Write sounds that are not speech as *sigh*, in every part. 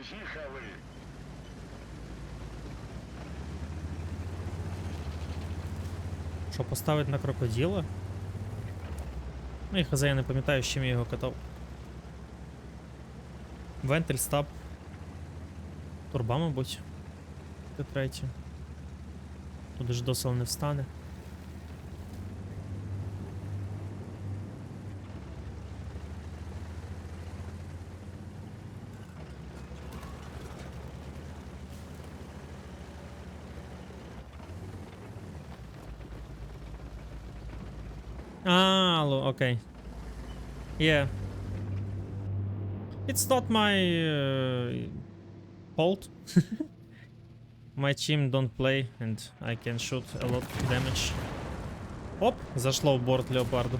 Поїхали. Що, поставить на крокодила? Ну і хз, не пам'ятаю, з чим я його катав. Вентиль стаб. Турба, мабуть. Це третє. Туди ж досил не встане. Ah, lo- okay. Yeah. It's not my uh, fault. *laughs* my team don't play and I can shoot a lot of damage. Оп, зашло в борт леопарду.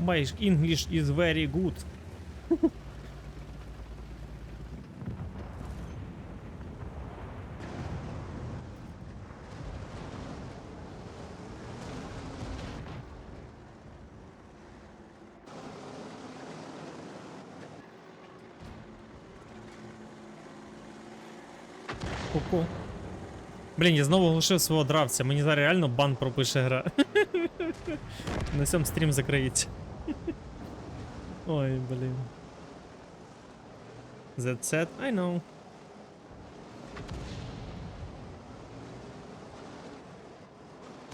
My English is very good. *laughs* Ку-ку. Блін, я знову глушив свого дравця. Мені зараз реально бан пропише гра. *laughs* На цьому стрім закриється. *laughs* Ой, блін. That said, I know.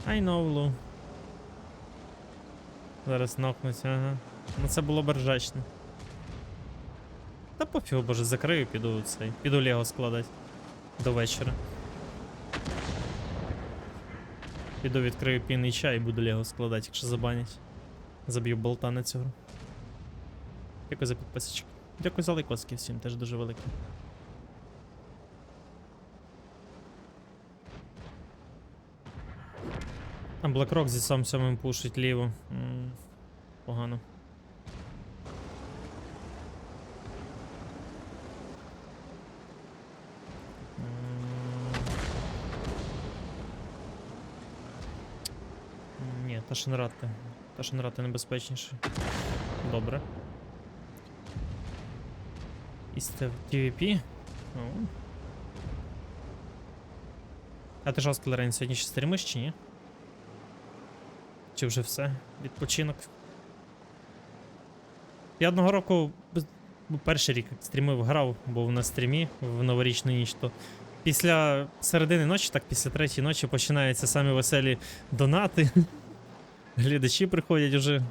I know, Лу. Зараз нокнуть, ага. Ну це було б. Та пофігу, боже, закрию, піду цей. Піду Лего складати. До вечора. Піду відкрию пінний чай і буду Лего складати, якщо забанять. Заб'ю болта на цю гру. Дякую за підписочку. Дякую за лайкоски всім, теж дуже велике. Там BlackRock зі сам сьомим пушить ліво. М, Погано. М, Ні, Ташенрати. Ташенрати небезпечніше. Добре. Істе TVP. О. А ти що, Скалерен, сьогодні ще стрімиш чи ні? Чи вже все? Відпочинок? Я одного року ну, перший рік стрімив, грав, був на стрімі в новорічну ніч, то після середини ночі, так після третьої ночі починаються самі веселі донати. Глядачі приходять уже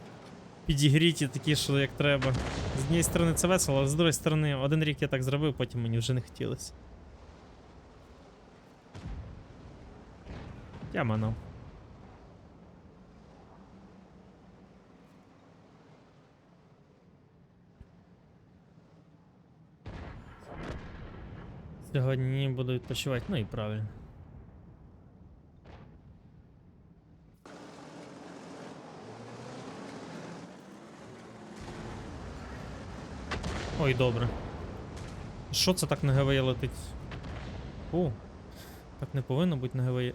підігріті такі, що як треба. З однієї сторони це весело, а з другої сторони, один рік я так зробив, потім мені вже не хотілося. Я манав. Сьогодні буду відпочивати, ну і правильно. Ой, добре. Що це так на ГВЄ летить? О, так не повинно бути на ГВЄ.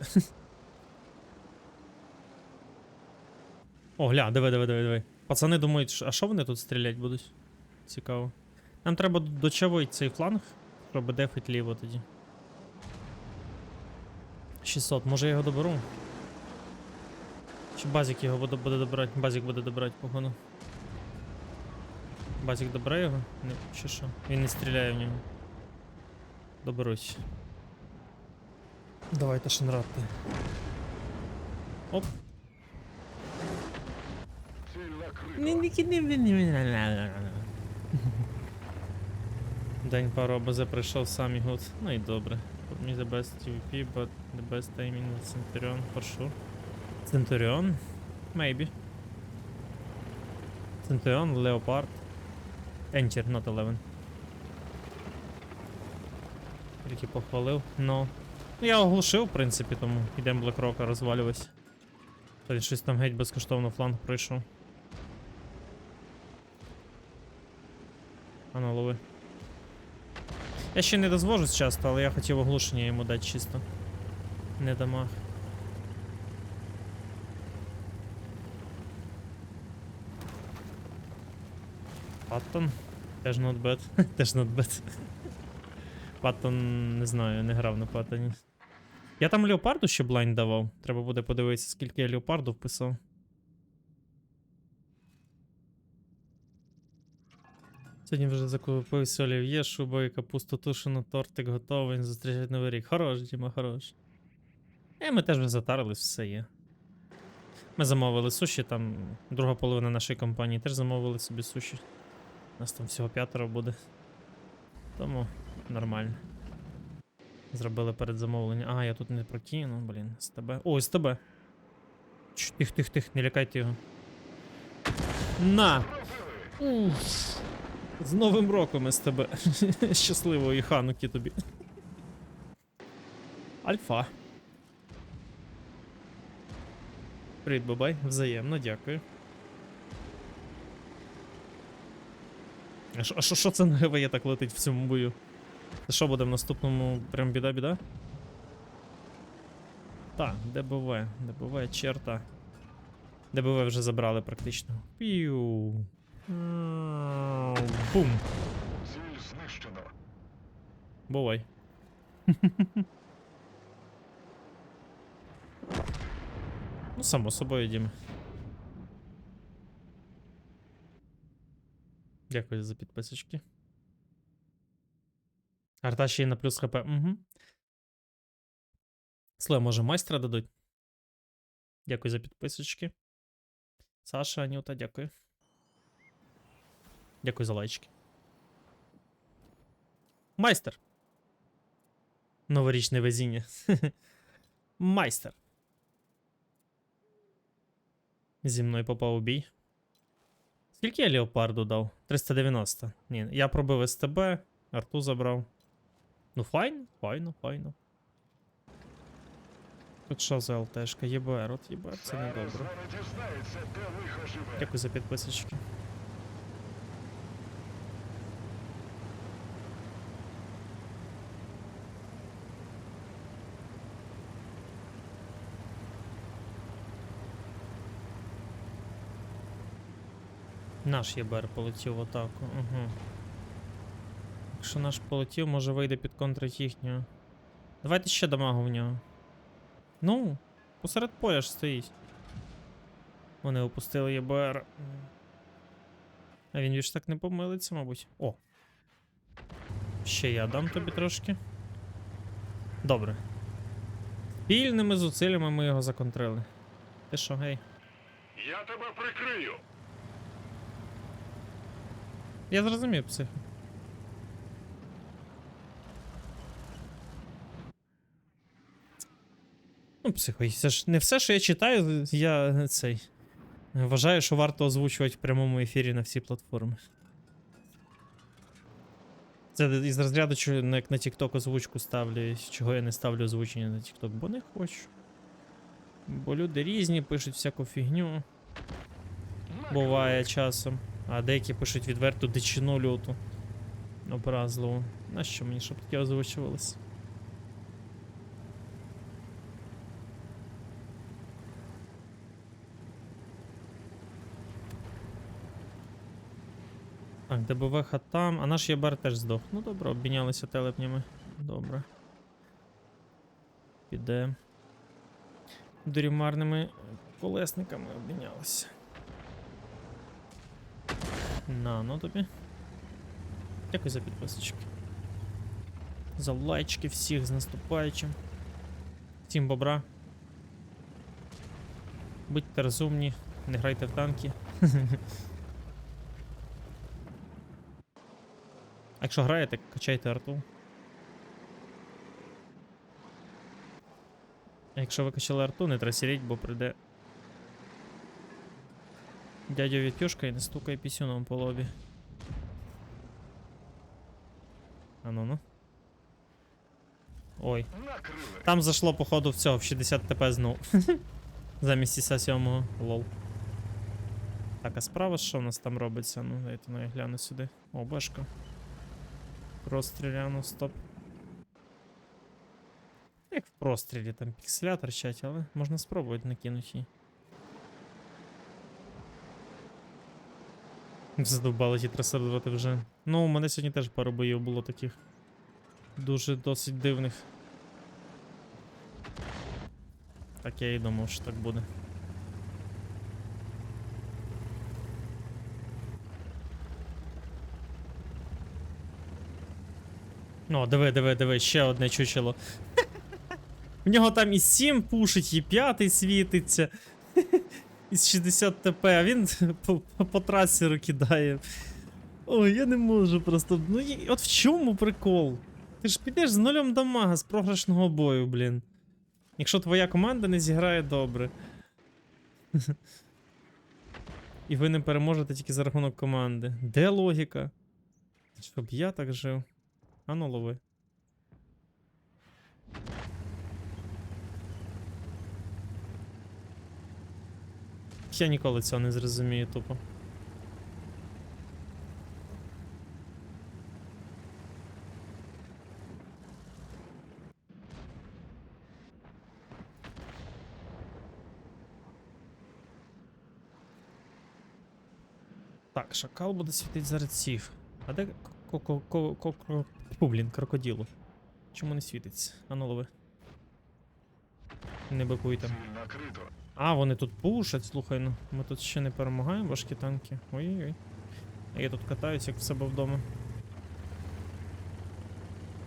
О, гля, диви, диви, диви, диви. Пацани думають, а що вони тут стріляти будуть? Цікаво. Нам треба дочавити цей фланг, щоб дефить ліво тоді. 600, може я його доберу? Чи базік його буде, добирати? Базік буде добирати, походу. Базік добре його? Не, чи що? Він не стріляє в нього. Доберусь. Давайте шанрати. Оп. Ціль накрита. *laughs* День пару АБЗ прийшов сам і гуд. Ну і добре. Put me the best TVP, but the best timing with Centurion for sure. Centurion? Maybe. Centurion, Leopard. Enter, not 11. Тільки похвалив. Ну. Ну я оглушив, в принципі, тому йдемо Блекрока розвалюватися. То він щось там геть безкоштовно фланг пройшов. А ну лови. Я ще не дозвожусь часто, але я хотів оглушення йому дати чисто. Не дамаг. Паттон. Теж bad. *laughs* Теж bad. Паттон, не знаю, не грав на Паттоні. Я там Леопарду ще блайн давав. Треба буде подивитися, скільки я Леопарду вписав. Сьогодні вже закупився олів'є, шуба і капусту тушену, тортик готовий, зустрічати новий рік. Хорош, Діма, хорош. Е, ми теж вже затарились, все є. Ми замовили суші, там друга половина нашої компанії теж замовили собі суші. Нас там всього п'ятеро буде. Тому нормально. Зробили перед замовленням. А, я тут не прокинув, блін, з тебе. О, з тебе. Тих, тих, тих, не лякайте його. На! Уф. З Новим роком із тебе. *laughs* Щасливої хануки тобі. Альфа. Привіт, бабай. Взаємно, дякую. А що- що що це на ГВЄ так летить в цьому бою? Це що буде в наступному прям біда-біда? Так, ДБВ, ДБВ, черта. ДБВ вже забрали практично. Піу. Бум. Ціль знищено. Бувай. *laughs* ну, само собою, Дім. Дякую за підписочки. Арта ще й на плюс хп. Угу. Сле, може майстра дадуть? Дякую за підписочки. Саша, Анюта, дякую. Дякую за лайчики. Майстер. Новорічне везіння. *laughs* Майстер. Зі мною попав у бій. Скільки я леопарду дав? 390. Ні, я пробив СТБ, арту забрав. Ну, файно, файно, файно. Тут що за ЛТшка? ЄБР, от ЄБР, це не добре. Дякую за підписочки. Наш ЄБР полетів в атаку. Угу. Якщо наш полетів, може вийде під контрить їхнього. Давайте ще дамагу в нього. Ну, посеред поля ж стоїть. Вони опустили ЄБР. А він ж так не помилиться, мабуть. О. Ще я дам тобі трошки. Добре. Спільними зусиллями ми його законтрили. Ти що, гей? Я тебе прикрию. Я зрозумів, псих. Ну, психо, це ж не все, що я читаю, я цей. Вважаю, що варто озвучувати в прямому ефірі на всі платформи. Це із розряду, як на TikTok озвучку ставлю, чого я не ставлю озвучення на TikTok, бо не хочу. Бо люди різні, пишуть всяку фігню. Буває часом. А деякі пишуть відверту дичину люту. Образливу. Нащо мені, щоб таке озвучувалось? Так, ДБВХ там, а наш ЄБР теж здох. Ну добре, обмінялися телепнями. Добре. Піде. Дорімарними колесниками обмінялися. На, ну тобі. Дякую за підписочки. За лайчики всіх з наступаючим. Всім бобра. Будьте розумні, не грайте в танки. *laughs* Якщо граєте, качайте арту. Якщо ви качали арту, не трасіріть, бо прийде. Дядя Вітюшка і не стукає пісюном по лобі. А ну ну. Ой. Там зашло, походу, в цього в 60 ТП знов. Замість іса 7 лол. Так, а справа що в нас там робиться? Ну, дайте ну я гляну сюди. О, башка. Простріляно, стоп. Як в прострілі, там пікселя торчать, але можна спробувати накинути її. *laughs* Задовбали ті трасердроти вже. Ну, у мене сьогодні теж пару боїв було таких. Дуже досить дивних. Так я і думав, що так буде. О, диви, диви, диви, ще одне чучело. *laughs* В нього там і 7 пушить, і 5 світиться. Із 60 ТП, а він *laughs* по, по, по трасі розкидає. Ой, я не можу просто. Ну от в чому прикол? Ти ж підеш з нульом дамага з програшного бою, блін. Якщо твоя команда не зіграє добре. *laughs* І ви не переможете тільки за рахунок команди. Де логіка? Щоб я так жив. Ану лови. Я ніколи цього не зрозумію тупо. Так, шакал буде світити зараз цих. А де блін, крокодилу? Чому не світиться? Ану лови. Не бикуйте. Накрито. А, вони тут пушать, слухай, ну. Ми тут ще не перемагаємо важкі танки. Ой-ой-ой. А я тут катаюсь, як в себе вдома.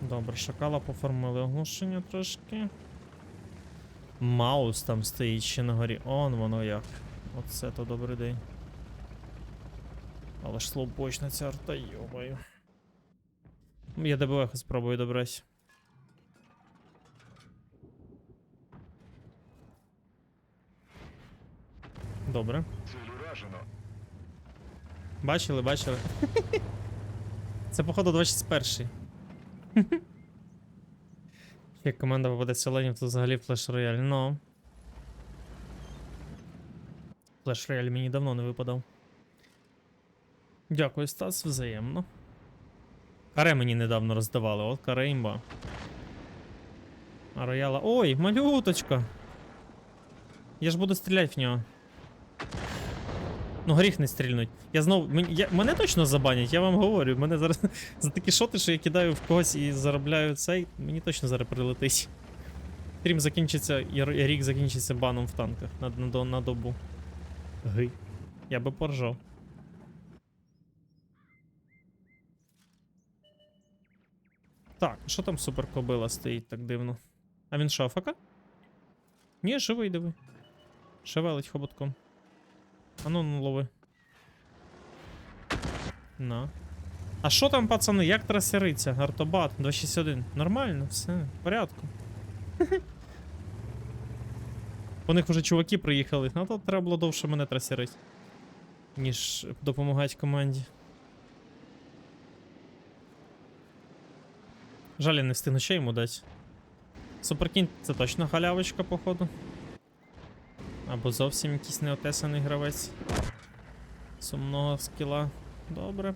Добре, шакала поформили оглушення трошки. Маус там стоїть ще на горі. Он воно як. Оце то добрий день. Але ж слабочна ця арта, йомаю. Я ДБХ спробую добрати. Добре. Бачили, бачили. *laughs* Це, походу, 21-й. *laughs* Як команда попаде селенів, то взагалі флеш рояль. Ну. Флеш рояль мені давно не випадав. Дякую, Стас, взаємно. Каре мені недавно роздавали, от каре імба. А рояла. Ой, малюточка! Я ж буду стріляти в нього. Ну, гріх не стрільнуть. Я знов. Я, мене точно забанять, я вам говорю. Мене зараз *laughs* за такі шоти, що я кидаю в когось і заробляю цей, мені точно зараз прилетить. Стрім закінчиться, і рік закінчиться баном в танках на, на, на добу. Гей. Я би поржав. Так, що там суперкобила стоїть так дивно? А він АФК? Ні, живий диви. Шевелить хоботком. А ну, ну лови. На. А що там, пацани, як трасериться? Артобат 261. Нормально, все, в порядку. *laughs* По них вже чуваки приїхали. Ну то треба було довше мене трасерити. Ніж допомагати команді. Жаль, я не встигну ще йому дати. Суперкінь це точно халявочка, походу. Або зовсім якийсь неотесаний гравець. Сумного скіла. Добре.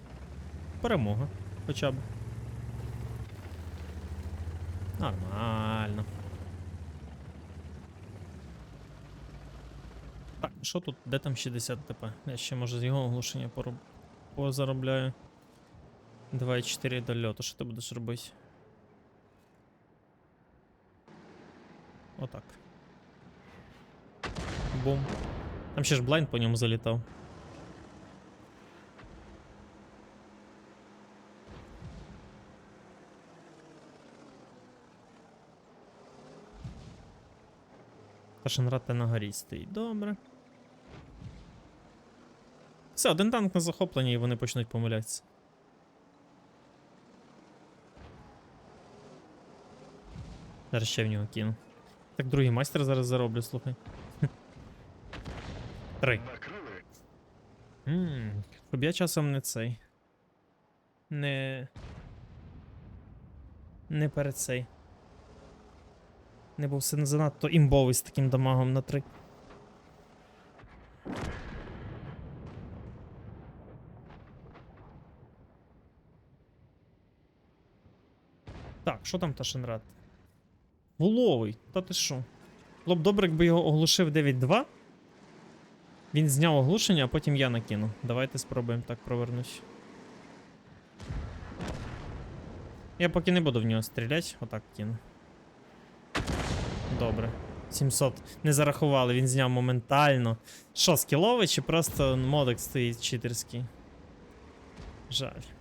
Перемога. Хоча б. Нормально. Так, що тут? Де там 60 ТП? Я ще може з його оглушення пороб... позаробляю. 2,4 до льоту. Що ти будеш робити? Отак. Бум. Там ще ж блайнд по ньому залітав. Та Шанрата на горі стоїть. Добре. Все, один танк на захопленні і вони почнуть помилятися. Зараз ще в нього кину. Так другий майстер зараз зароблю, слухай. Три. Ммм, щоб я часом не цей. Не. Не перед цей. Не був син занадто імбовий з таким дамагом на 3. Так, що там Ташенрад? Воловий, та ти що? Було б добре, якби його оглушив 9-2. Він зняв оглушення, а потім я накину. Давайте спробуємо так провернути. Я поки не буду в нього стріляти, отак кину. Добре. 700. Не зарахували, він зняв моментально. Що, скіловий чи просто модик стоїть читерський? Жаль.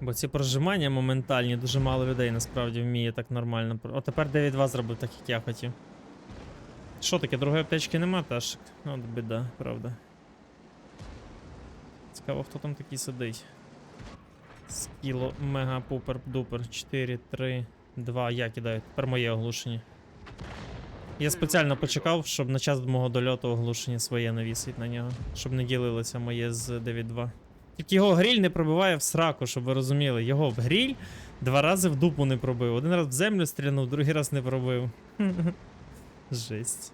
Бо ці прожимання моментальні, дуже мало людей насправді вміє так нормально. О, тепер 9-2 зробив так, як я хотів. Що таке, другої аптечки нема, Ташик? От біда, правда. Цікаво, хто там такий сидить. Скіло мега пупер дупер 4, 3, 2. Я кидаю. Тепер моє оглушення. Я спеціально почекав, щоб на час мого дольоту оглушення своє навісить на нього, щоб не ділилося моє з 9-2. Тільки його гріль не пробиває в сраку, щоб ви розуміли. Його в гріль два рази в дупу не пробив. Один раз в землю стрілянув, другий раз не пробив. *laughs* Жесть.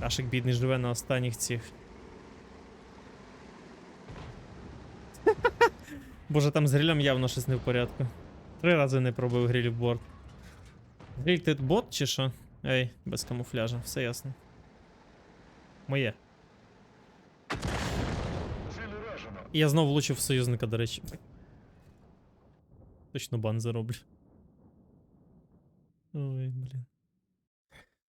Кашик бідний живе на останніх цих. *laughs* Боже, там з грилем явно щось не в порядку. Три рази не пробив гриль в борт. Гриль ти бот чи що? Ей, без камуфляжа, все ясно. Моє. Ціль уражено. Я знов влучив союзника, до речі. Точно бан зароблю. Ой, блін.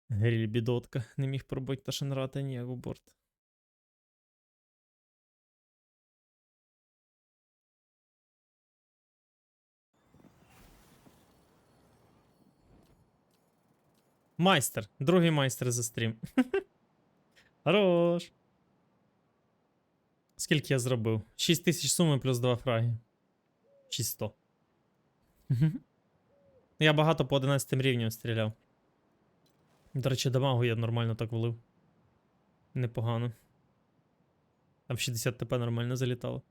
Гріль бідотка. Не міг пробити та шанрата ніяк у борт. Майстер. Другий майстер за стрім. *laughs* Хорош. Скільки я зробив? 6 тисяч суми плюс 2 фраги. 600. Я багато по 11 рівням стріляв. До речі, дамагу я нормально так влив. Непогано. Там 60 ТП нормально залітало.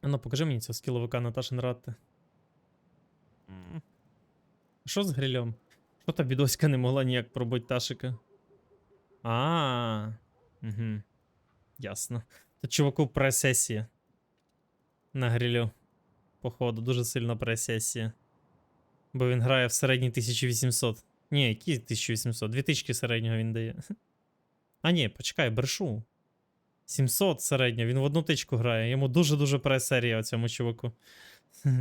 А ну, покажи мені цього скіловика Наташин Ратте. М. Що з грильом? Що та бідоська не могла ніяк пробити Ташика? А. Угу. Ясно. То чуваку пресесія. На грилю. Походу, дуже сильна пресесія. Бо він грає в середній 1800. Ні, які 1800? Дві тички середнього він дає. *laughs* А ні, почекай, брешу. 700 середньо, він в одну тичку грає. Йому дуже-дуже пресерія цьому чуваку. *laughs*